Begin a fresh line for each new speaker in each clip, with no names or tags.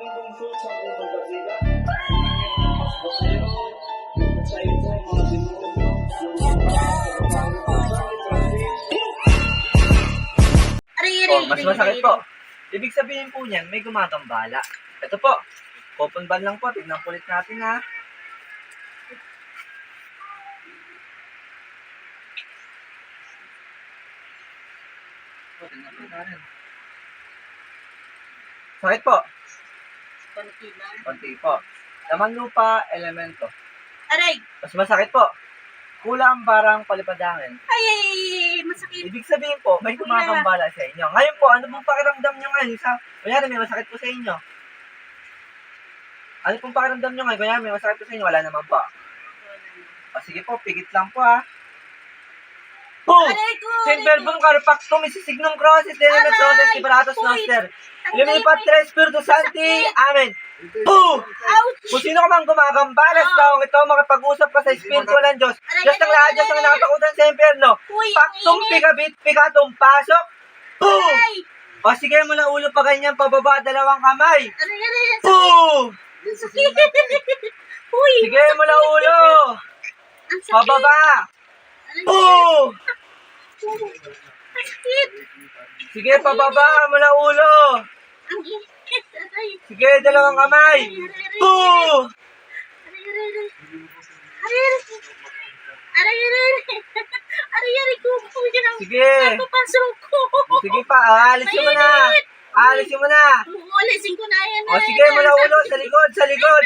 aming bungso sa. Mas basero, sa ito, mga
aray,
Oh, mas masakit po. Ibig sabihin po niyan, may gumagambala. Ito po. Open ban lang po. Tignan po ulit natin ha. Sakit po.
Konti lang.
Konti po. Laman lupa, elemento.
Aray!
Mas masakit po. Kulang parang palipadangin.
Ay, ay, ay, masakit.
Ibig sabihin po, may gumagambala sa inyo. Ngayon po, ano pong pakiramdam nyo ngayon? Sa, kunyari, may masakit po sa inyo. Ano pong pakiramdam nyo ngayon? Kunyari, may masakit po sa inyo. Wala naman po. O, sige po, pigit lang po ha. Po!
Aray ko!
Saint Verbum Carpactum, isisignum crosses, delemet roses, liberatos noster. Lumipat tres, Spiritu Santi. Amen.
Ouch!
Kung sino ka mang gumagambala sa taong ito, makipag-usap ka sa Espiritu ng Diyos. Diyos ng lahat, Diyos ang nakatakutan sa impyerno.
Init.
pikabit, pikatum, pasok. Boom! O sige, mula ulo pa ganyan, pababa, dalawang kamay. Boom! Sige, mula ulo. Pababa. Boom!
Sakit!
Sige, pababa, mula ulo.
Ang init! Aray!
Sige, dalawang kamay. Boom!
Aray, aray, aray. Aray, aray. Aray, aray, aray. Aray, aray ko. Kuya,
Sige.
Napapasok ko.
Sige pa, alisin mo na. Alisin mo na.
Ulisin ko na yan.
O sige, mula ulo, sa likod, sa likod.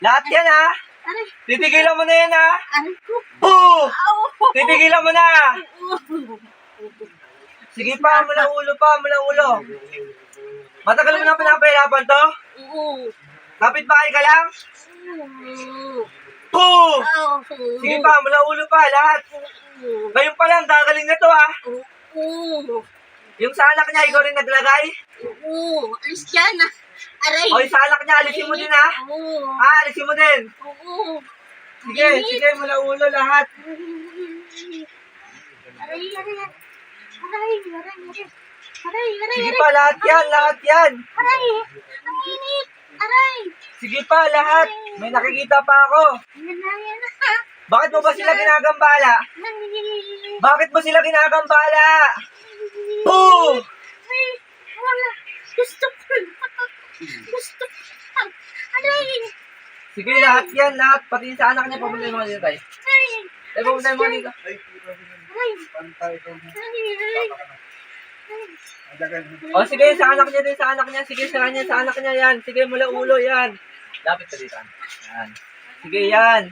Lahat yan ha.
Aray,
Titigilan mo na yan ha.
aray ko. Au.
Titigilan mo na. Sige pa, mula ulo pa, mula ulo. Matagal mo na pinapahirapan to?
Oo.
Kapit bahay ka lang?
Oo.
Sige pa, mula ulo pa, lahat. Ngayon pa lang, gagaling na to ah.
Oo.
Yung sa alak niya, ikaw rin naglagay.
Oo. Alis dyan ah. Aray.
O sa alak niya, alisin mo din ah.
Oo.
Ah, alisin mo din.
Oo.
Sige, sige, mula ulo lahat.
Aray, aray, aray. Aray, aray, aray. Aray, aray,
Sige pa, lahat yan, lahat yan.
Aray, ang init. Aray.
Sige pa, lahat. May nakikita pa ako.
Yan na, yan na.
Bakit mo ba sila ginagambala?
Ay,
Bakit mo sila ginagambala? Boom!
Ay, wala. Gusto ko. Gusto ko. Aray.
Sige, lahat yan, lahat. Pati sa anak niya, pumunta mo dito tayo.
Ay.
Eh, pumunta dito.
Aray.
O sige, sa anak niya din, sa anak niya. Sige, sa kanya, sa anak niya yan. Sige, mula ulo, yan. Lapit ka dito. Yan. Sige, yan.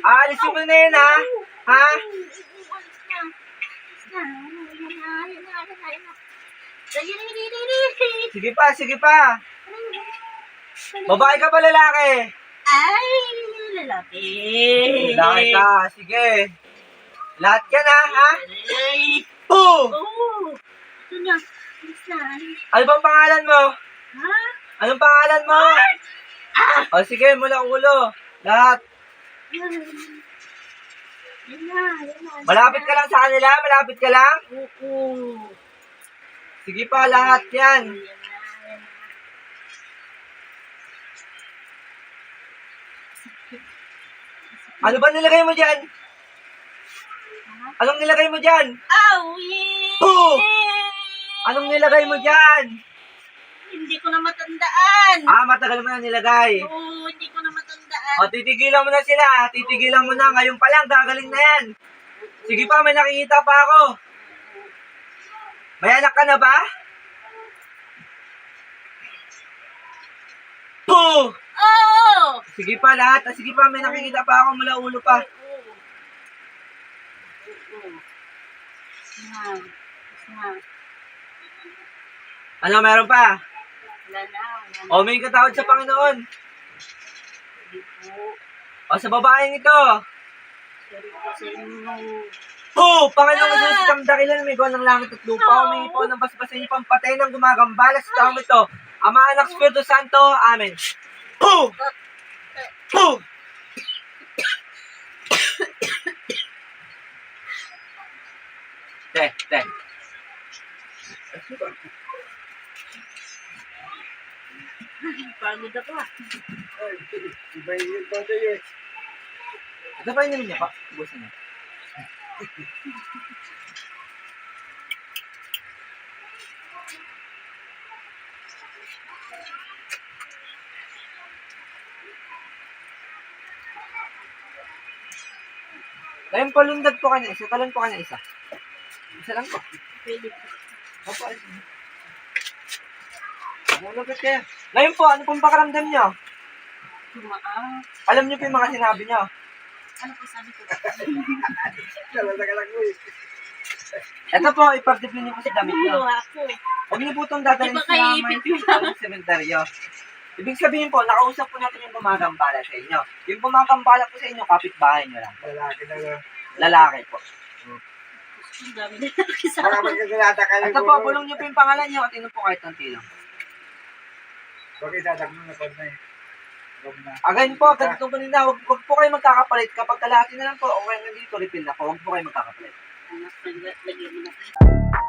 Aalisin mo na yan, ha? Ha? Sige pa, sige pa. Babae ka ba lalaki?
Ay, lalaki.
Lalaki ka, sige. Lahat yan, ha? Ha?
Ay.
Oh!
Oh. Ito na. Na.
Ano bang pangalan mo?
Ha?
Anong pangalan mo? O sige, mula ulo. Lahat.
Yan na, yan na.
Malapit ka lang sa kanila? Malapit ka lang?
Oo.
Sige pa, lahat
na, yan na.
Ano ba nilagay mo dyan? Anong nilagay mo dyan?
Aw, yay!
Oh! Anong nilagay mo dyan?
Hindi ko na matandaan.
Ah, matagal mo na nilagay.
Oo, hindi ko na matandaan.
O, titigilan mo na sila. Titigilan mo na. Ngayon pa lang, gagaling na yan. Sige pa, may nakikita pa ako. May anak ka na ba? Po!
Oo!
Sige pa, lahat. Ah, Sige pa, may nakikita pa ako mula ulo pa. Ano, meron pa?
Wala na.
O, may katawad sa Panginoon. O, sa babaeng ito.
Sa.
Po! Panginoong Jesus, kang dakilan may ng langit at lupa. Humingi po ng basbasan niyo pampatay ng gumagambala sa taong ito. Ama, Anak, Espiritu Santo. Amen. Po! Po! Te, te.
Napagod ako ah.
Ay, iba yung pa sa'yo eh.
Pa yun niya pa. Ubusin niya. Ngayon po, lundag po kanya isa. Talon po kanya isa. Isa lang po.
Pwede po.
Opo, ayos na. Lumulugod kayo. Ngayon po, ano pong pakaramdam niyo?
Tumaas.
Alam niyo po yung mga sinabi niyo.
Ano po sabi ko?
Talaga lang mo eh.
Ito po, ipag-deploy niyo po sa damit niyo.
Ako.
Huwag niyo po itong dadalhin sa
kayo
may Ibig sabihin po, nakausap po natin yung gumagambala sa inyo. Yung gumagambala po sa inyo, kapitbahay niyo lang.
Lalaki na lang.
Lalaki po.
Ang dami na laki sa
Baka magkagalata ka
Ito po, bulong niyo po yung pangalan niyo at inom po kahit ng tilong.
Dadag mo na pa na. Huwag na.
Again po, ganito po nila, huwag, huwag po kayo magkakapalit. Kapag kalahati na lang po, okay na dito, refill na po. Huwag po kayo magkakapalit.
Anak, naglagay mo na.